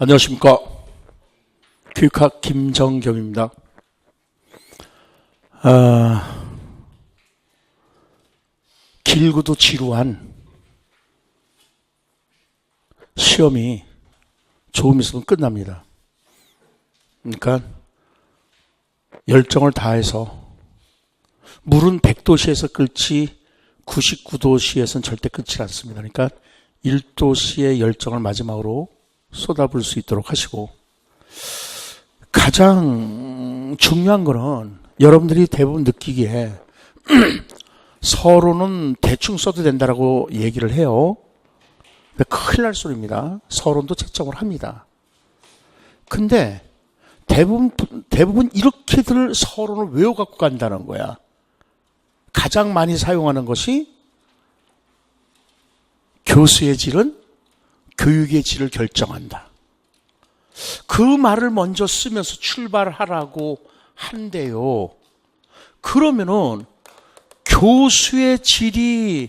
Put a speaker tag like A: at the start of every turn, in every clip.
A: 안녕하십니까. 교육학 김정경입니다. 아, 길고도 지루한 시험이 조금 있으면 끝납니다. 그러니까 열정을 다해서 물은 100도시에서 끓지 99도시에서는 절대 끓지 않습니다. 그러니까 1도시의 열정을 마지막으로 쏟아부을 수 있도록 하시고 가장 중요한 거는 여러분들이 대부분 느끼기에 서론은 대충 써도 된다라고 얘기를 해요. 근데 큰일 날 소리입니다. 서론도 채점을 합니다. 근데 대부분, 대부분 이렇게들 서론을 외워갖고 간다는 거야. 가장 많이 사용하는 것이 교수의 질은 교육의 질을 결정한다. 그 말을 먼저 쓰면서 출발하라고 한대요. 그러면은 교수의 질이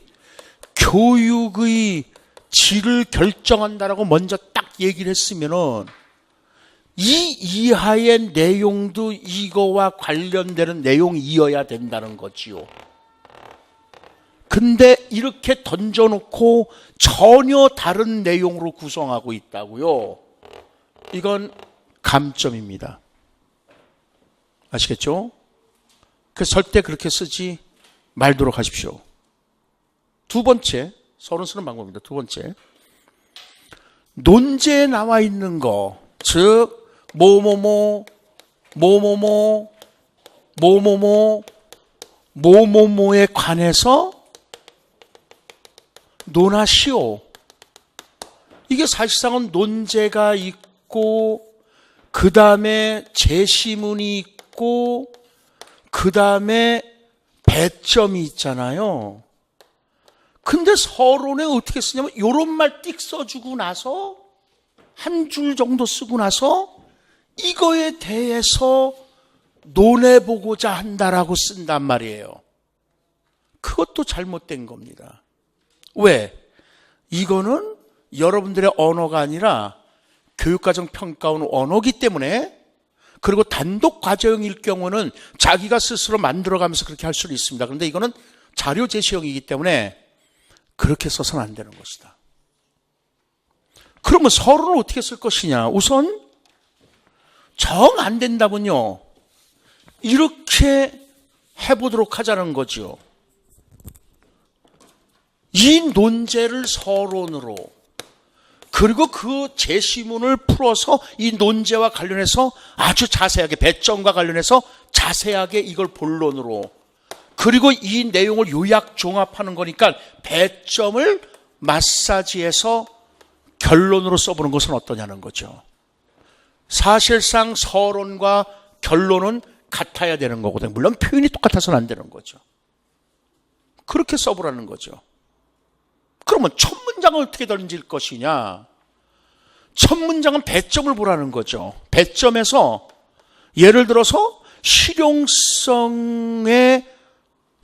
A: 교육의 질을 결정한다라고 먼저 딱 얘기를 했으면은 이 이하의 내용도 이거와 관련되는 내용이어야 된다는 거지요. 근데 이렇게 던져놓고 전혀 다른 내용으로 구성하고 있다고요. 이건 감점입니다. 아시겠죠? 그래서 절대 그렇게 쓰지 말도록 하십시오. 두 번째, 서론 쓰는 방법입니다. 두 번째. 논제에 나와 있는 거, 즉, 뭐뭐뭐, 뭐뭐뭐, 뭐뭐뭐, 뭐뭐뭐에 관해서 논하시오. 이게 사실상은 논제가 있고, 그 다음에 제시문이 있고, 그 다음에 배점이 있잖아요. 근데 서론에 어떻게 쓰냐면, 요런 말 띡 써주고 나서, 한 줄 정도 쓰고 나서, 이거에 대해서 논해보고자 한다라고 쓴단 말이에요. 그것도 잘못된 겁니다. 왜? 이거는 여러분들의 언어가 아니라 교육과정 평가원 언어기 때문에 그리고 단독 과정일 경우는 자기가 스스로 만들어가면서 그렇게 할 수는 있습니다. 그런데 이거는 자료 제시형이기 때문에 그렇게 써서는 안 되는 것이다. 그러면 서론을 어떻게 쓸 것이냐? 우선 정 안 된다면요. 이렇게 해보도록 하자는 거죠. 이 논제를 서론으로 그리고 그 제시문을 풀어서 이 논제와 관련해서 아주 자세하게 배점과 관련해서 자세하게 이걸 본론으로 그리고 이 내용을 요약 종합하는 거니까 배점을 마사지해서 결론으로 써보는 것은 어떠냐는 거죠. 사실상 서론과 결론은 같아야 되는 거거든요. 물론 표현이 똑같아서는 안 되는 거죠. 그렇게 써보라는 거죠. 그러면 첫 문장을 어떻게 던질 것이냐? 첫 문장은 배점을 보라는 거죠. 배점에서 예를 들어서 실용성의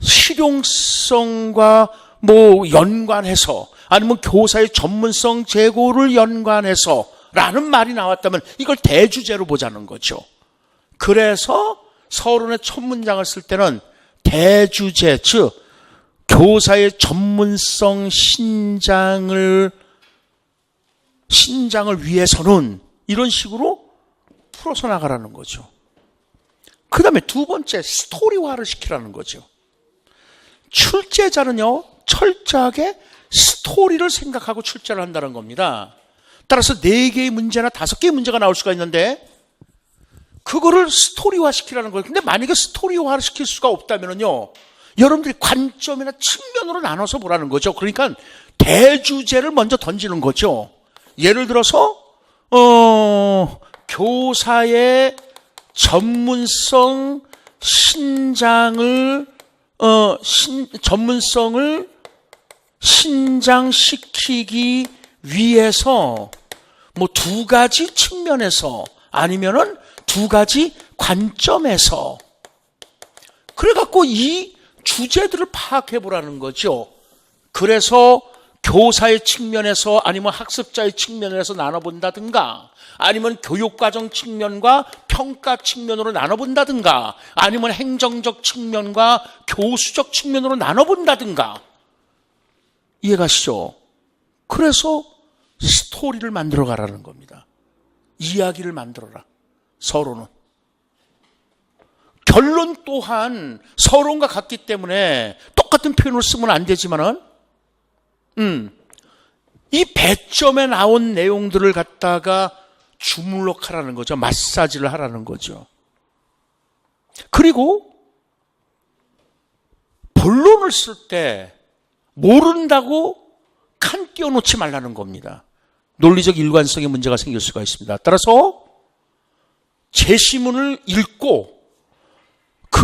A: 실용성과 뭐 연관해서 아니면 교사의 전문성 제고를 연관해서 라는 말이 나왔다면 이걸 대주제로 보자는 거죠. 그래서 서론의 첫 문장을 쓸 때는 대주제, 즉 교사의 전문성 신장을 신장을 위해서는 이런 식으로 풀어서 나가라는 거죠. 그 다음에 두 번째 스토리화를 시키라는 거죠. 출제자는요 철저하게 스토리를 생각하고 출제를 한다는 겁니다. 따라서 네 개의 문제나 다섯 개의 문제가 나올 수가 있는데 그거를 스토리화 시키라는 거예요. 근데 만약에 스토리화를 시킬 수가 없다면요 여러분들이 관점이나 측면으로 나눠서 보라는 거죠. 그러니까 대주제를 먼저 던지는 거죠. 예를 들어서 어, 교사의 전문성 신장을 어, 신, 전문성을 신장시키기 위해서 뭐 두 가지 측면에서 아니면은 두 가지 관점에서 그래갖고 이 주제들을 파악해 보라는 거죠. 그래서 교사의 측면에서 아니면 학습자의 측면에서 나눠본다든가 아니면 교육과정 측면과 평가 측면으로 나눠본다든가 아니면 행정적 측면과 교수적 측면으로 나눠본다든가 이해가시죠? 그래서 스토리를 만들어 가라는 겁니다. 이야기를 만들어라. 서로는. 결론 또한 서론과 같기 때문에 똑같은 표현을 쓰면 안 되지만은, 음, 이 배점에 나온 내용들을 갖다가 주물럭하라는 거죠. 마사지를 하라는 거죠. 그리고 본론을 쓸 때 모른다고 칸 띄워놓지 말라는 겁니다. 논리적 일관성에 문제가 생길 수가 있습니다. 따라서 제시문을 읽고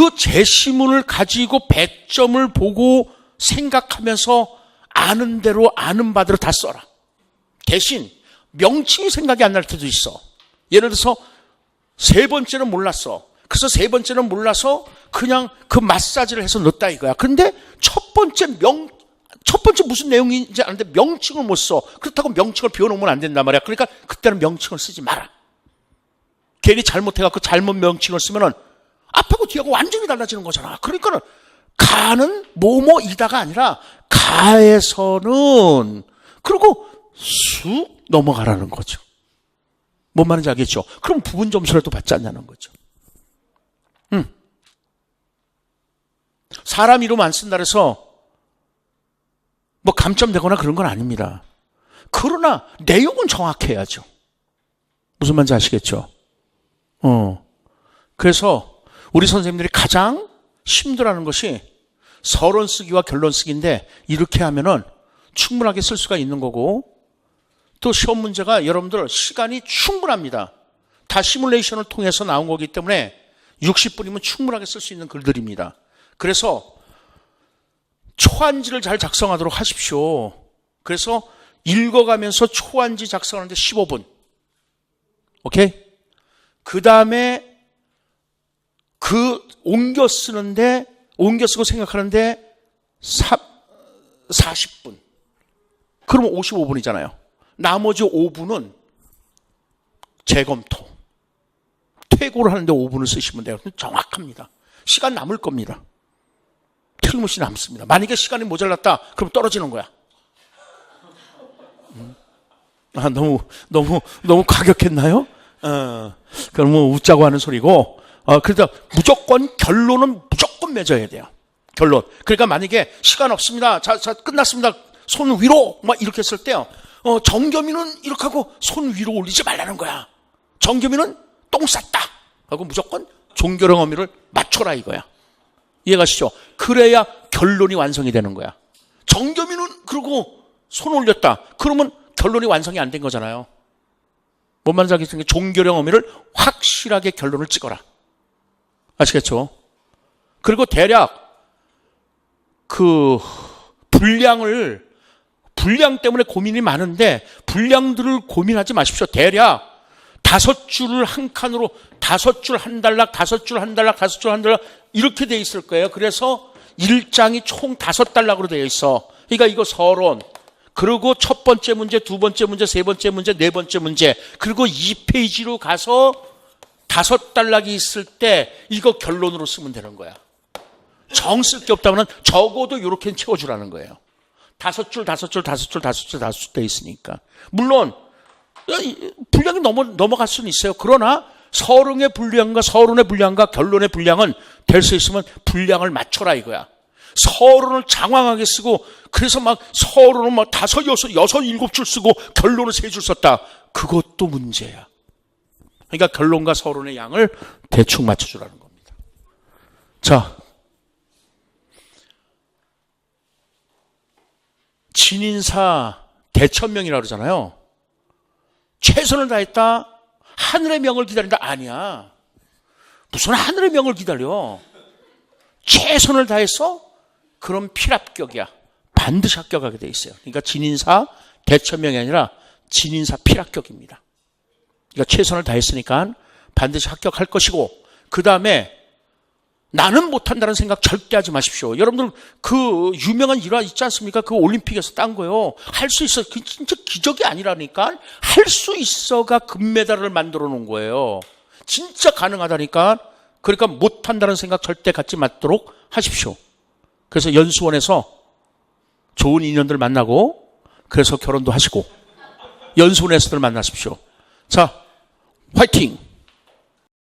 A: 그 제시문을 가지고 배점을 보고 생각하면서 아는 대로 아는 바대로 다 써라. 대신 명칭이 생각이 안 날 때도 있어. 예를 들어서 세 번째는 몰랐어. 그래서 세 번째는 몰라서 그냥 그 마사지를 해서 넣었다 이거야. 근데 첫 번째 명, 첫 번째 무슨 내용인지 아는데 명칭을 못 써. 그렇다고 명칭을 비워놓으면 안 된단 말이야. 그러니까 그때는 명칭을 쓰지 마라. 괜히 잘못해갖고 잘못 명칭을 쓰면은 앞하고 뒤하고 완전히 달라지는 거잖아. 그러니까는 가는 뭐뭐이다가 아니라 가에서는 그리고 쑥 넘어가라는 거죠. 뭔 말인지 알겠죠? 그럼 부분 점수라도 받지 않냐는 거죠. 음. 사람 이름 안 쓴다 그래서 뭐 감점되거나 그런 건 아닙니다. 그러나 내용은 정확해야죠. 무슨 말인지 아시겠죠? 어. 그래서 우리 선생님들이 가장 힘들어하는 것이 서론 쓰기와 결론 쓰기인데 이렇게 하면은 충분하게 쓸 수가 있는 거고 또 시험 문제가 여러분들 시간이 충분합니다. 다 시뮬레이션을 통해서 나온 거기 때문에 60분이면 충분하게 쓸 수 있는 글들입니다. 그래서 초안지를 잘 작성하도록 하십시오. 그래서 읽어가면서 초안지 작성하는데 15분. 오케이? 그 다음에 그 옮겨 쓰는데, 옮겨 쓰고 생각하는데 40분. 그러면 55분이잖아요. 나머지 5분은 재검토. 퇴고를 하는데 5분을 쓰시면 돼요. 정확합니다. 시간 남을 겁니다. 틀림없이 남습니다. 만약에 시간이 모자랐다, 그럼 떨어지는 거야. 음. 아, 너무, 너무, 너무 과격했나요? 어, 그럼 뭐 웃자고 하는 소리고, 어, 그래서 무조건 결론은 무조건 맺어야 돼요. 결론. 그러니까 만약에 시간 없습니다. 자, 자, 끝났습니다. 손 위로! 막 이렇게 했을 때요. 어, 정겸이는 이렇게 하고 손 위로 올리지 말라는 거야. 정겸이는 똥 쌌다. 하고 무조건 종교령 어미를 맞춰라 이거야. 이해가시죠? 그래야 결론이 완성이 되는 거야. 정겸이는 그러고 손 올렸다. 그러면 결론이 완성이 안 된 거잖아요. 뭔 말인지 알겠습니까? 종교령 어미를 확실하게 결론을 찍어라. 아시겠죠? 그리고 대략 그 분량을 분량 때문에 고민이 많은데 분량들을 고민하지 마십시오. 대략 다섯 줄을 한 칸으로 다섯 줄 한 달락, 다섯 줄 한 달락, 다섯 줄 한 달락 이렇게 돼 있을 거예요. 그래서 일장이 총 다섯 달락으로 되어 있어. 그러니까 이거 서론. 그리고 첫 번째 문제, 두 번째 문제, 세 번째 문제, 네 번째 문제. 그리고 이 페이지로 가서 다섯 달락이 있을 때 이거 결론으로 쓰면 되는 거야. 정 쓸 게 없다면 적어도 이렇게 채워주라는 거예요. 다섯 줄, 다섯 줄, 다섯 줄, 다섯 줄, 다섯 줄 돼 있으니까. 물론 분량이 넘어, 넘어갈 수는 있어요. 그러나 서론의 분량과 서론의 분량과 결론의 분량은 될 수 있으면 분량을 맞춰라 이거야. 서론을 장황하게 쓰고 그래서 막 서론을 막 다섯 여섯 여섯 일곱 줄 쓰고 결론을 세 줄 썼다. 그것도 문제야. 그러니까 결론과 서론의 양을 대충 맞춰주라는 겁니다. 자, 진인사 대천명이라고 그러잖아요. 최선을 다했다. 하늘의 명을 기다린다. 아니야. 무슨 하늘의 명을 기다려. 최선을 다해서 그런 필합격이야. 반드시 합격하게 돼 있어요. 그러니까 진인사 대천명이 아니라 진인사 필합격입니다. 그러니까 최선을 다했으니까 반드시 합격할 것이고 그 다음에 나는 못한다는 생각 절대 하지 마십시오. 여러분들 그 유명한 일화 있지 않습니까? 그 올림픽에서 딴 거요. 할 수 있어. 그 진짜 기적이 아니라니까. 할 수 있어가 금메달을 만들어 놓은 거예요. 진짜 가능하다니까. 그러니까 못한다는 생각 절대 갖지 말도록 하십시오. 그래서 연수원에서 좋은 인연들 만나고 그래서 결혼도 하시고 연수원에서들 만나십시오. 자, 화이팅!